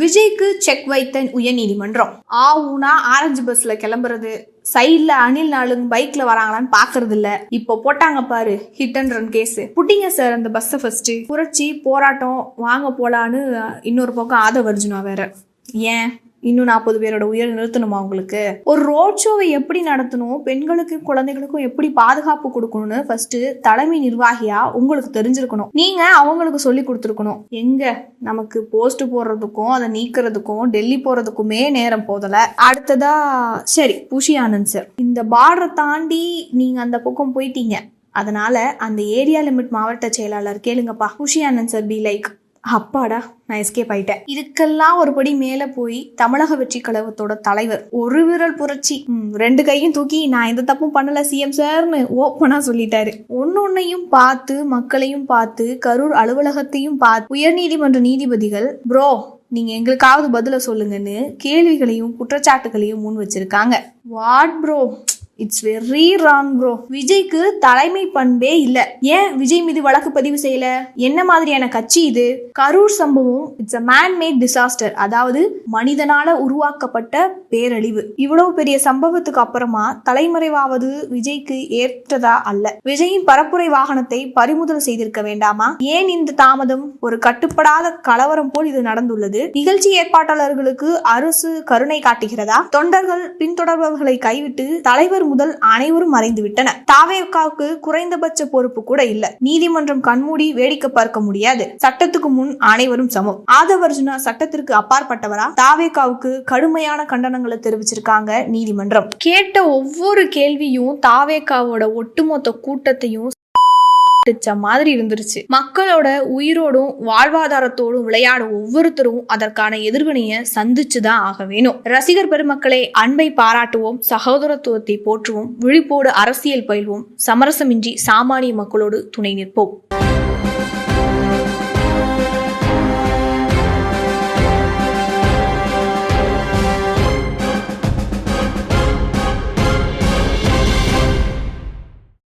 விஜய்க்கு செக் வைத்த உயர்நீதிமன்றம். ஆ ஊனா ஆரஞ்சு பஸ்ல கிளம்புறது. சைட்ல அணில் நாளுங்க பைக்ல வராங்களான்னு பாக்குறது இல்ல இப்போ போட்டாங்க பாரு ஹிட் அண்ட் ரன் கேஸ் புட்டிங்க சார் அந்த பஸ்ஸை ஃபர்ஸ்ட் புரட்சி போராட்டம் வாங்க போலான்னு இன்னொரு பக்கம் ஆதவ அர்ஜுனா வேற. ஏன்? இன்னும் நாற்பது பேரோட உயிரை நிறுத்தணுமா உங்களுக்கு? ஒரு ரோட் ஷோவை எப்படி நடத்தணும்? பெண்களுக்கும் குழந்தைகளுக்கும் எப்படி பாதுகாப்பு கொடுக்கணும்னு ஃபர்ஸ்ட் தலைமை நிர்வாகியா உங்களுக்கு தெரிஞ்சிருக்கணும். நீங்க அவங்களுக்கு சொல்லி கொடுத்துருக்கணும். எங்க? நமக்கு போஸ்ட் போடுறதுக்கும் அதை நீக்கிறதுக்கும் டெல்லி போறதுக்குமே நேரம் போதல அடுத்ததா சரி புஷி ஆனந்த் சார் இந்த பார்டரை தாண்டி நீங்க அந்த பக்கம் போயிட்டீங்க. அதனால அந்த ஏரியா லிமிட் மாவட்ட செயலாளர் கேளுங்கப்பா. Bussy Anand sir be like அப்பாடா நான் எஸ்கேப் ஆயிட்டேன். இதுக்கெல்லாம் ஒரு படி மேல போய் தமிழக வெற்றி கழகத்தோட தலைவர் ஒரு விரல் புரட்சி. ம், ரெண்டு கையும் தூக்கி நான் எந்த தப்பும் பண்ணல சிஎம் சார்னு ஓப்பனா சொல்லிட்டாரு. ஒன்னொன்னையும் பார்த்து மக்களையும் பார்த்து கரூர் அலுவலகத்தையும் பார்த்து உயர்நீதிமன்ற நீதிபதிகள் ப்ரோ நீங்க எங்களுக்காவது பதில சொல்லுங்கன்னு கேள்விகளையும் குற்றச்சாட்டுகளையும் முன் வச்சிருக்காங்க. What bro it's very wrong bro விஜய்க்கு தலைமை பண்பே இல்ல. ஏன் விஜய் மீது வழக்கு பதிவு செய்யல? என்ன மாதிரியான கட்சி இது? கரூர் சம்பவம் it's a man made disaster அதாவது மனிதனால உருவாக்கப்பட்ட பேரழிவு. இவ்வளவு பெரிய சம்பவத்துக்கு அப்புறமா தலைமறைவாவது விஜய்க்கு ஏற்றதா அல்ல? விஜயின் பரப்புரை வாகனத்தை பறிமுதல் செய்திருக்க வேண்டாமா? ஏன் இந்த தாமதம்? ஒரு கட்டுப்படாத கலவரம் போல் இது நடந்துள்ளது. நிகழ்ச்சி ஏற்பாட்டாளர்களுக்கு அரசு கருணை காட்டுகிறதா? தொண்டர்கள் பின்தொடர்பவர்களை கைவிட்டு தலைவர் முதல் அனைவரும் மறைந்துவிட்டனர் தாவேக்காவுக்கு குறைந்தபட்ச பொறுப்பு கூட இல்ல. நீதிமன்றம் கண்மூடி வேடிக்கை பார்க்க முடியாது. சட்டத்துக்கு முன் அனைவரும் சமம். ஆதவர்ஜுனா சட்டத்திற்கு அப்பாற்பட்டவரா? தாவேக்காவுக்கு கடுமையான கண்டனங்களை தெரிவிச்சிருக்காங்க நீதிமன்றம். கேட்ட ஒவ்வொரு கேள்வியும் தாவேக்காவோட ஒட்டுமொத்த கூட்டத்தையும் அடிச்ச மாதிரி இருந்துருச்சு. மக்களோட உயிரோடும் வாழ்வாதாரத்தோடும் விளையாட ஒவ்வொருத்தரும் அதற்கான எதிர்வினைய சந்திச்சுதான் ஆக வேணும். ரசிகர் பெருமக்களே அன்பை பாராட்டுவோம் சகோதரத்துவத்தை போற்றுவோம் விழிப்போடு அரசியல் பயில்வோம் சமரசமின்றி சாமானிய மக்களோடு துணை நிற்போம்.